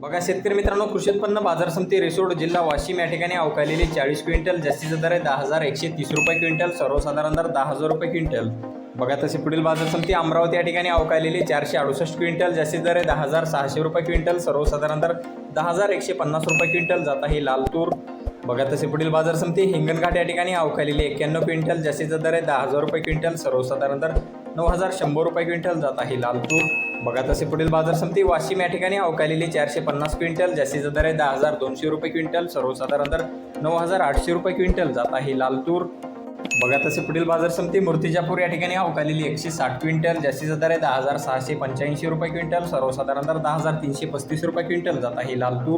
बघा शेतकरी मित्रांनो कृषी उत्पन्न बाजार समिती रिसोड जिल्हा वाशिम या ठिकाणी अवकालेली चाळीस क्विंटल जास्तीचा दर आहे दहा हजार एकशे तीस रुपये क्विंटल सर्वसाधारण दर दहा हजार रुपये क्विंटल. बघा तसे पुढील बाजार समिती अमरावती या ठिकाणी अवकालेली चारशे अडुसष्ट क्विंटल जास्तीत दर आहे दहा हजार सहाशे रुपये क्विंटल सर्वसाधारण दर दहा हजार एकशे पन्नास रुपये क्विंटल जात आहे लाल तूर बघा तसे पुढील बाजार समिती हिंगणघाट या ठिकाणी अवकालेली एक्क्याण्णव क्विंटल जास्तीचा दर आहे दहा हजार रुपये क्विंटल सर्वसाधारण दर नऊ हजार शंभर रुपये क्विंटल जात आहे लाल तूर. बघा तसे पुढील बाजार समिती वाशिम या ठिकाणी अवकालेली चारशे पन्नास क्विंटल जास्तीचा दर आहे दहा हजार दोनशे रुपये क्विंटल सर्वसाधारण दर नऊ हजार आठशे रुपये क्विंटल जात आहे लाल तूर. बघा तसे पुढील बाजार समिती मूर्तिजापूर या ठिकाणी अवकालेली एकशे साठ क्विंटल जास्तीचा दर आहे दहा हजार सहाशे पंच्याऐंशी रुपये क्विंटल सर्वसाधारण दर दहा हजार तीनशे पस्तीस रुपये क्विंटल जात आहे लाल तूर.